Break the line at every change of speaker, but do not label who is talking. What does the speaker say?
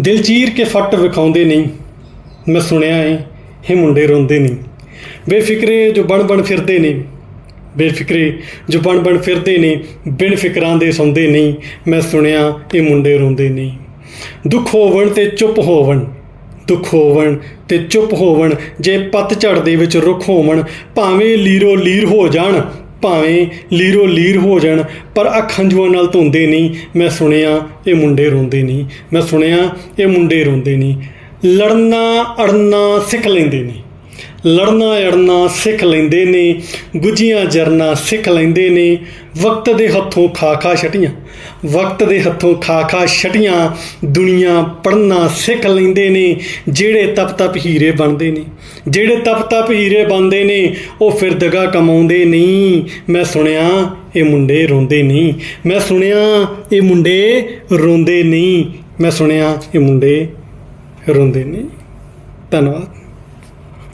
ਦਿਲ ਚੀਰ ਕੇ ਫੱਟ ਵਿਖਾਉਂਦੇ ਨਹੀਂ। ਮੈਂ ਸੁਣਿਆ ਏ, ਇਹ ਮੁੰਡੇ ਰੋਂਦੇ ਨਹੀਂ। ਬੇਫਿਕਰੇ ਜੋ ਬਣ ਬਣ ਫਿਰਦੇ ਨੇ। ਬੇਫਿਕਰੇ ਜੋ ਬਣ ਬਣ ਫਿਰਦੇ ਨੇ ਬਿਨ ਫਿਕਰਾਂ ਦੇ ਸੌਂਦੇ ਨਹੀਂ। ਮੈਂ ਸੁਣਿਆ ਇਹ ਮੁੰਡੇ ਰੋਂਦੇ ਨਹੀਂ। ਦੁੱਖ ਹੋਵਣ ਤੇ ਚੁੱਪ ਹੋਵਣ। ਦੁੱਖ ਹੋਵਣ ਤੇ ਚੁੱਪ ਹੋਵਣ। ਜੇ ਪਤਝੜ ਦੇ ਵਿੱਚ ਰੁੱਖ ਹੋਵਣ, ਭਾਵੇਂ ਲੀਰੋ ਲੀਰ ਹੋ ਜਾਣ ਭਾਵੇਂ ਲੀਰੋ ਲੀਰ ਹੋ ਜਾਣ, ਪਰ ਅੱਖ ਹੰਝੂਆਂ ਨਾਲ ਧੁੰਦੇ ਨਹੀਂ। ਮੈਂ ਸੁਣਿਆ ਇਹ ਮੁੰਡੇ ਰੋਂਦੇ ਨਹੀਂ। ਮੈਂ ਸੁਣਿਆ ਇਹ ਮੁੰਡੇ ਰੋਂਦੇ ਨਹੀਂ। ਲੜਨਾ ਅੜਨਾ ਸਿੱਖ ਲੈਂਦੇ ਨਹੀਂ। ਲੜਨਾ ਅੜਨਾ ਸਿੱਖ ਲੈਂਦੇ ਨੇ ਗੁੱਜੀਆਂ ਜਰਨਾ ਸਿੱਖ ਲੈਂਦੇ ਨੇ, ਵਕਤ ਦੇ ਹੱਥੋਂ ਖਾ ਖਾ ਛਟੀਆਂ, ਵਕਤ ਦੇ ਹੱਥੋਂ ਖਾ ਖਾ ਛਟੀਆਂ, ਦੁਨੀਆ ਪੜਨਾ ਸਿੱਖ ਲੈਂਦੇ ਨੇ, ਜਿਹੜੇ ਤਪ ਤਪ ਹੀਰੇ ਬਣਦੇ ਨੇ, ਜਿਹੜੇ ਤਪ ਤਪ ਹੀਰੇ ਬਣਦੇ ਨੇ, ਉਹ ਫਿਰ ਦਗਾ ਕਮਾਉਂਦੇ ਨਹੀਂ ਮੈਂ ਸੁਣਿਆ ਇਹ ਮੁੰਡੇ ਰੋਂਦੇ ਨਹੀਂ ਮੈਂ ਸੁਣਿਆ ਇਹ ਮੁੰਡੇ ਰੋਂਦੇ ਨਹੀਂ ਮੈਂ ਸੁਣਿਆ ਇਹ ਮੁੰਡੇ ਰੋਂਦੇ ਨਹੀਂ ਧੰਨਵਾਦ।